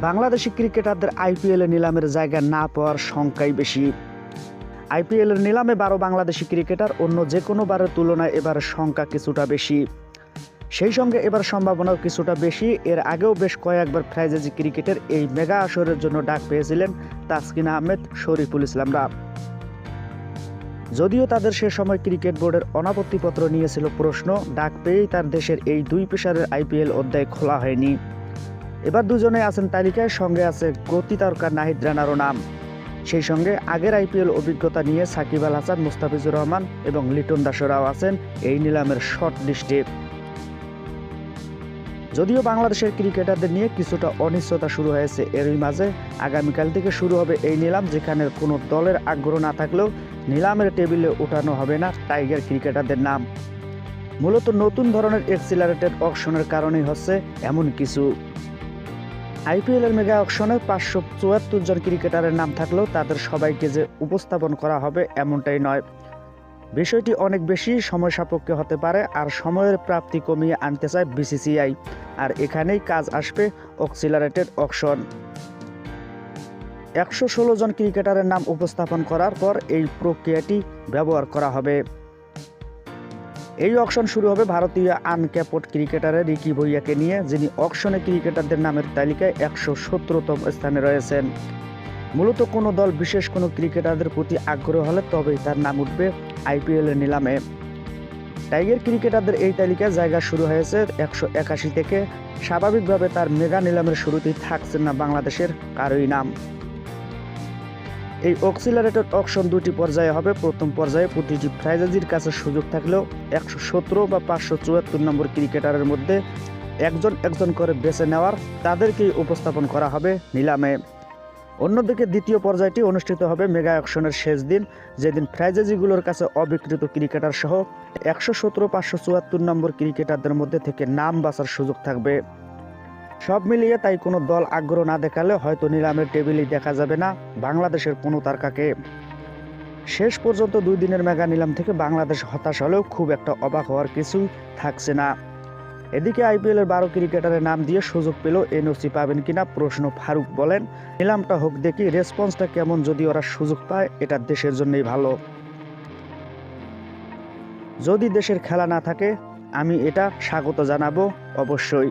বাংলাদেশি ক্রিকেটারদের আইপিএল নিলামের জায়গা না পাওয়ার সংখ্যাই বেশি। আইপিএল এর নিলামে বারো বাংলাদেশি ক্রিকেটার অন্য যে কোনো বারের তুলনায় এবার সংখ্যা কিছুটা বেশি। সেই সঙ্গে এবার সম্ভাবনাও কিছুটা বেশি। এর আগেও বেশ কয়েকবার ফ্রাইজেজি ক্রিকেটের এই মেগা আসরের জন্য ডাক পেয়েছিলেন তাসকিন আহমেদ, শরীফুল ইসলামরা। যদিও তাদের সে সময় ক্রিকেট বোর্ডের অনাপত্তিপত্র নিয়েছিল প্রশ্ন, ডাক পেয়েই তার দেশের এই দুই পেশারের আইপিএল অধ্যায় খোলা হয়নি। এবার দুজনে আছেন তালিকায়, সঙ্গে আছে গতি তারকা নাহিদ রানারও নাম। সেই সঙ্গে আগের আইপিএল অভিজ্ঞতা নিয়ে সাকিব আল হাসান, মুস্তাফিজুর রহমান এবং লিটন দাসরাও আছেন এই নিলামের শর্ট লিস্টে। যদিও বাংলাদেশের ক্রিকেটারদের নিয়ে কিছুটা অনিশ্চয়তা শুরু হয়েছে এরই মাঝে, আগামীকাল থেকে শুরু হবে এই নিলাম যেখানে কোনো দলের আগ্রহ না থাকলেও নিলামের টেবিলে ওঠানো হবে না টাইগার ক্রিকেটারদের নাম। মূলত নতুন ধরনের এক্সিলারেটেড অকশনের কারণেই হচ্ছে এমন কিছু। আইপিএল এর মেগা অকশনে পাঁচশো চুয়াত্তর জন ক্রিকেটারের নাম থাকলেও তাদের সবাইকে যে উপস্থাপন করা হবে এমনটাই নয়। বিষয়টি অনেক বেশি সময় সাপেক্ষে হতে পারে আর সময়ের প্রাপ্তি কমিয়ে আনতে চায় বিসিসিআই। আর এখানেই কাজ আসবে অক্সিলারেটেড অকশন। একশো ষোলো জন ক্রিকেটারের নাম উপস্থাপন করার পর এই প্রক্রিয়াটি ব্যবহার করা হবে। এই অকশন শুরু হবে ভারতীয় আনক্যাপড ক্রিকেটারের রিকি ভুইয়াকে নিয়ে, যিনি অকশনে ক্রিকেটারদের নামের তালিকায় একশো সত্তরতম স্থানে রয়েছেন। মূলত কোনো দল বিশেষ কোনো ক্রিকেটারদের প্রতি আগ্রহ হলে তবেই তার নাম উঠবে আইপিএলের নিলামে। টাইগার ক্রিকেটারদের এই তালিকায় জায়গা শুরু হয়েছে একশো একাশি থেকে। স্বাভাবিকভাবে তার মেগা নিলামের শুরুতেই থাকছেন না বাংলাদেশের কারোই নাম। এই অক্সিলারেটেড অকশন দুটি পর্যায়ে হবে। প্রথম পর্যায়ে প্রতিটি ফ্রাইজাজির কাছে সুযোগ থাকলেও একশো সতেরো বা পাঁচশো চুয়াত্তর নম্বর ক্রিকেটারের মধ্যে একজন একজন করে বেছে নেওয়ার তাদেরকেই উপস্থাপন করা হবে নিলামে। অন্যদিকে দ্বিতীয় পর্যায়টি অনুষ্ঠিত হবে মেগা অকশনের শেষ দিন, যেদিন ফ্রাইজেজিগুলোর কাছে অবিকৃত ক্রিকেটার সহ একশো সতেরো, পাঁচশো চুয়াত্তর নম্বর ক্রিকেটারদের মধ্যে থেকে নাম বাছার সুযোগ থাকবে। সব মিলিয়ে তাই কোনো দল আগ্রহ না দেখালে হয়তো নিলামের টেবিলেই দেখা যাবে না বাংলাদেশের কোনো তারকাকে। শেষ পর্যন্ত দুই দিনের মেগা নিলাম থেকে বাংলাদেশ হতাশ হলেও খুব একটা অবাক হওয়ার কিছুই থাকছে না। এদিকে আইপিএল এর বারো ক্রিকেটারের নাম দিয়ে সুযোগ পেল এনওসি পাবেন কিনা প্রশ্ন ফারুক বলেন। নিলামটা হোক দেখি, রেসপন্সটা কেমন যদি ওরা সুযোগ পায়, এটা দেশের জন্যই ভালো। যদি দেশের খেলা না থাকে, আমি এটা স্বাগত জানাব অবশ্যই।